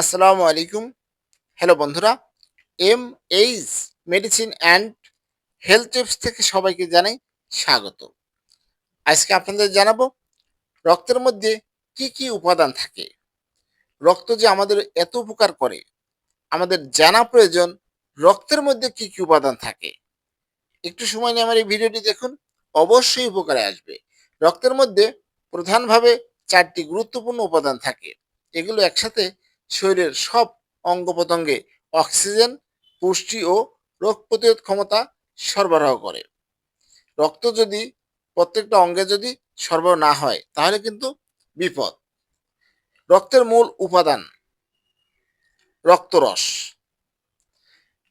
আসসালামু আলাইকুম। হ্যালো বন্ধুরা M H medicine and health tips থেকে সবাইকে জানাই স্বাগত। আজকে আপনাদের জানাব, রক্তের মধ্যে কি কি উপাদান থাকে? রক্ত যে আমাদের এত উপকার করে, আমাদের জানা প্রয়োজন রক্তের মধ্যে কি কি উপাদান থাকে। একটু সময় নিয়ে আমার এই ভিডিওটি দেখুন, অবশ্যই উপকারে আসবে। রক্তের মধ্যে প্রধানভাবে চারটি গুরুত্বপূর্ণ উপাদান থাকে, এগুলো একসাথে শরীরের সব অঙ্গ প্রত্যঙ্গে অক্সিজেন, পুষ্টি ও রোগ প্রতিরোধ ক্ষমতা সরবরাহ করে। রক্ত যদি প্রত্যেকটা অঙ্গে যদি সরবরাহ না হয়, তাহলে কিন্তু বিপদ। রক্তের মূল উপাদান রক্তরস।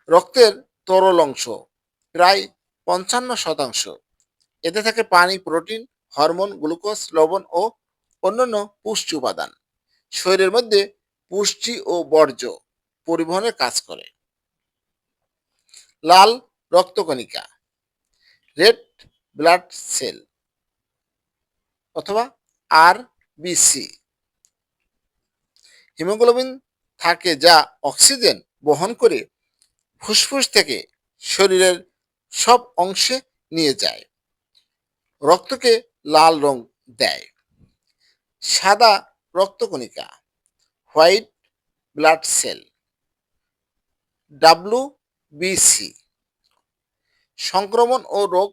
রক্তের তরল অংশ প্রায় পঞ্চান্ন শতাংশ। এতে থাকে পানি, প্রোটিন, হরমোন, গ্লুকোজ, লবণ ও অন্যান্য পুষ্টি উপাদান। শরীরের মধ্যে পুষ্টি ও বর্জ্য পরিবহনের কাজ করে। লাল রক্তকণিকা, রেড ব্লাড সেল অথবা আর বিসি হিমোগ্লোবিন থাকে যা অক্সিজেন বহন করে ফুসফুস থেকে শরীরের সব অংশে নিয়ে যায়। রক্তকে লাল রং দেয়। সাদা রক্তকণিকা white blood cell W BC সংক্রমণ ও রোগ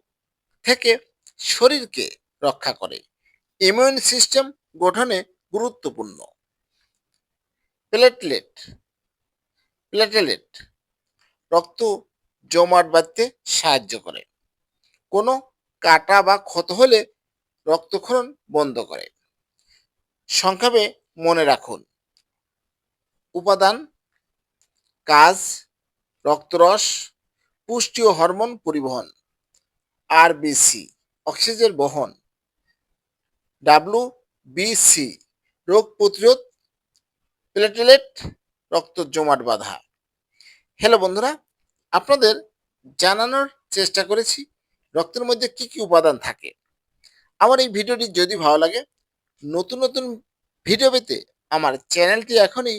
থেকে শরীরকে রক্ষা করে। ইমিউন সিস্টেম গঠনে গুরুত্বপূর্ণ। প্লেটলেট প্লেটেলেট রক্ত জমাট বাঁধতে সাহায্য করে। কোনো কাটা বা ক্ষত হলে রক্তক্ষরণ বন্ধ করে। সংক্ষেপে মনে রাখুন উপাদান, কাজ, রক্তরস পুষ্টি ও হরমোন পরিবহন আর আরবিসি অক্সিজেন বহন ডাব্লু বিসি রোগ প্রতিরোধ প্লেটেলেট রক্ত জমাট বাঁধা। হ্যালো বন্ধুরা, আপনাদের জানানোর চেষ্টা করেছি, রক্তের মধ্যে কি কি উপাদান থাকে। আমার এই ভিডিওটি যদি ভালো লাগে, নতুন নতুন ভিডিও পেতে আমার চ্যানেলটি এখনই